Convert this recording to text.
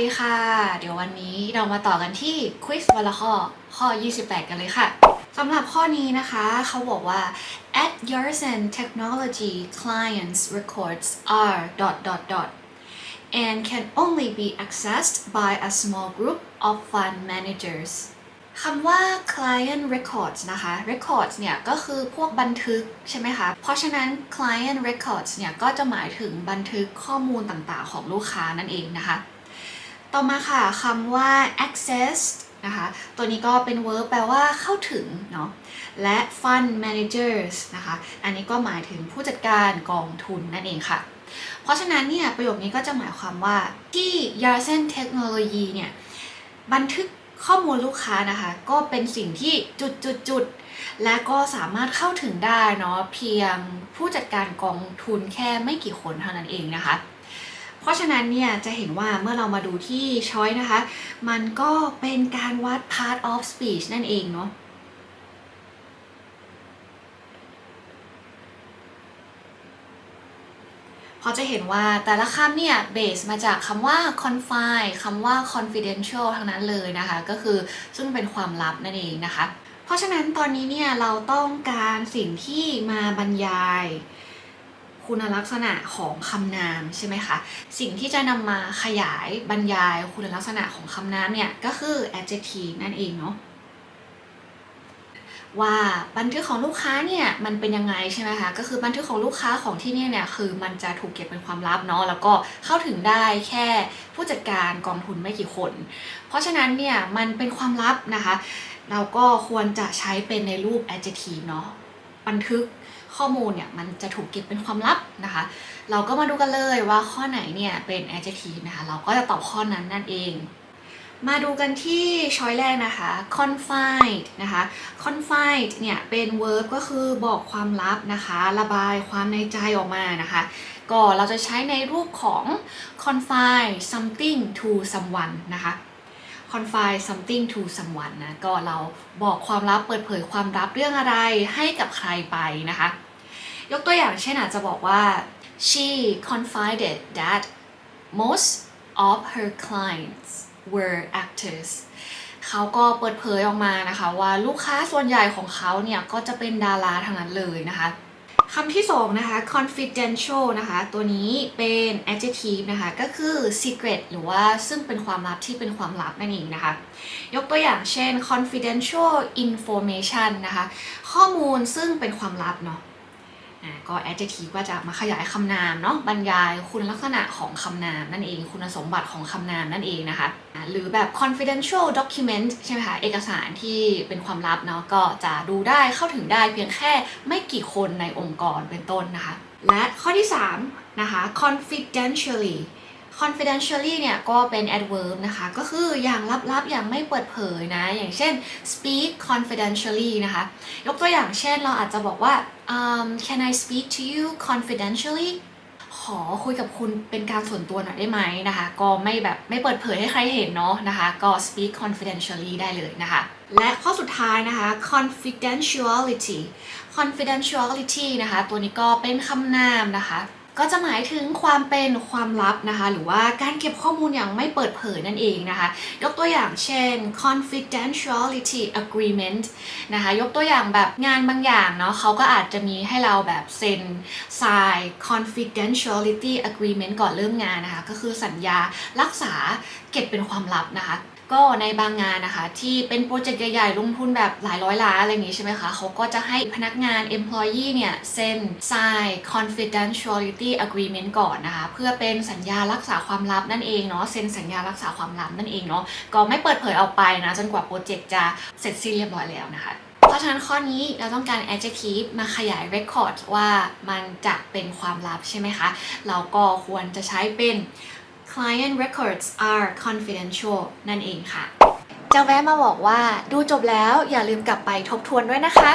ดีค่ะ เดี๋ยววันนี้เรามาต่อกันที่ควิ z วันละข้อข้อ 28 กันเลยค่ะสำหรับข้อนี้นะคะ เขาบอกว่า at Yarsen Technology clients records are dot dot dot and can only be accessed by a small group of fund managers คำว่า client records นะคะ records เนี่ยก็คือพวกบันทึกใช่ไหมคะ เพราะฉะนั้น client records เนี่ยก็จะหมายถึงบันทึกข้อมูลต่างๆของลูกค้านั่นเองนะคะ ต่อมาค่ะคำว่า access นะคะตัวนี้ก็เป็น verb แปลว่าเข้าถึงเนาะและ fund managers นะคะอันนี้ก็หมายถึงผู้จัดการกองทุนนั่นเองค่ะ เพราะฉะนั้นเนี่ยประโยคนี้ก็จะหมายความว่าที่ Yarsen Technology เนี่ยบันทึกข้อมูลลูกค้านะคะก็เป็นสิ่งที่จุดจุดจุดๆและก็สามารถเข้าถึงได้เนาะเพียงผู้จัดการกองทุนแค่ไม่กี่คนเท่านั้นเองนะคะ เพราะฉะนั้นเนี่ยจะเห็นว่าเมื่อเรามาดูที่ช้อยนะคะ มันก็เป็นการวัด part of speech นั่นเองเนาะพอจะเห็นว่าแต่ละคำเนี่ยเบสมาจากคำว่า confine คำว่า confidential ทั้งนั้นเลยนะคะ ก็คือซึ่งเป็นความลับนั่นเองนะคะ เพราะฉะนั้นตอนนี้เนี่ยเราต้องการสิ่งที่มาบรรยาย คุณลักษณะของคำนามใช่ไหมคะสิ่งที่จะนำมาขยายบรรยายคุณลักษณะของคำนามเนี่ยก็คือ adjective นั่นเองเนาะว่าบันทึกของลูกค้าเนี่ยมันเป็นยังไงใช่ไหมคะก็คือบันทึกของลูกค้าของที่นี่เนี่ยคือมันจะถูกเก็บเป็นความลับเนาะแล้วก็เข้าถึงได้แค่ผู้จัดการกองทุนไม่กี่คน เพราะฉะนั้นเนี่ยมันเป็นความลับนะคะ เราก็ควรจะใช้เป็นในรูป adjective เนาะ บันทึกข้อมูลเนี่ยมันจะถูกเก็บเป็นความลับนะคะ เราก็มาดูกันเลยว่าข้อไหนเนี่ยเป็น adjective นะคะ เราก็จะตอบข้อนั้นนั่นเอง มาดูกันที่ช้อยแรกนะคะ confide นะคะ confide เนี่ยเป็น verb ก็คือบอกความลับนะคะ ระบายความในใจออกมานะคะก็เราจะใช้ในรูปของ confide something to someone นะคะ confide something to someone นะก็เราบอกความลับเปิดเผยความลับเรื่องอะไรให้กับใครไปนะคะ ยกตัวอย่างเช่นอาจจะบอกว่า she confided that most of her clients were actors เขาก็เปิดเผยออกมานะคะว่าลูกค้าส่วนใหญ่ของเขาเนี่ยก็จะเป็นดาราทั้งนั้นเลยนะคะ คำที่สองนะคะ confidential นะคะ ตัวนี้เป็น adjective นะคะ ก็คือ secret หรือว่าซึ่งเป็นความลับที่เป็นความลับนั่นเองนะคะ ยกตัวอย่างเช่น confidential information นะคะ ข้อมูลซึ่งเป็นความลับเนาะ ก็ adjective ก็จะมาขยายคำนามเนาะบรรยายคุณลักษณะของคำนามนั่นเอง คุณสมบัติของคำนามนั่นเองนะคะ หรือแบบ confidential document ใช่ไหมคะ เอกสารที่เป็นความลับเนาะก็จะดูได้เข้าถึงได้เพียงแค่ไม่กี่คนในองค์กรเป็นต้นนะคะ และข้อที่ 3 นะคะ confidentially confidentially เนี่ยก็เป็น adverb นะคะ ก็คืออย่างลับๆ อย่างไม่เปิดเผยนะ อย่างเช่น speak confidentially นะคะ ยกตัวอย่างเช่นเราอาจจะบอกว่า um, can I speak to you confidentially ขอคุยกับคุณเป็นการส่วนตัวหน่อยได้ไหมนะคะ ก็ไม่แบบไม่เปิดเผยให้ใครเห็นเนาะนะคะ ก็ speak confidentially ได้เลยนะคะ และข้อสุดท้ายนะคะ confidentiality confidentiality นะคะ ตัวนี้ก็เป็นคำนามนะคะ ก็จะหมายถึงความเป็นความลับนะคะ หรือว่าการเก็บข้อมูลอย่างไม่เปิดเผยนั่นเองนะคะ ยกตัวอย่างเช่น confidentiality agreement นะคะ ยกตัวอย่างแบบงานบางอย่างเนาะเขาก็อาจจะมีให้เราแบบเซ็น sign confidentiality agreement ก่อนเริ่มงานนะคะ ก็คือสัญญารักษาเก็บเป็นความลับนะคะ ก็ในบางงานนะคะ ที่เป็นโปรเจกต์ใหญ่ๆ ลงทุนแบบหลายร้อยล้านอะไรอย่างนี้ใช่ไหมคะเขาก็จะให้พนักงาน employee เนี่ยเซ็น sign confidentiality agreement ก่อนนะคะ เพื่อเป็นสัญญารักษาความลับนั่นเองเนาะเซ็นสัญญารักษาความลับนั่นเองเนาะก็ไม่เปิดเผยออกไปนะจนกว่าโปรเจกต์จะเสร็จสิ้นเรียบร้อยแล้วนะคะเพราะฉะนั้นข้อนี้เราต้องการ adjective มาขยาย record ว่ามันจะเป็นความลับใช่ไหมคะ เราก็ควรจะใช้เป็น client records are confidential นั่นเองค่ะ จะแวะมาบอกว่าดูจบแล้วอย่าลืมกลับไปทบทวนด้วยนะคะ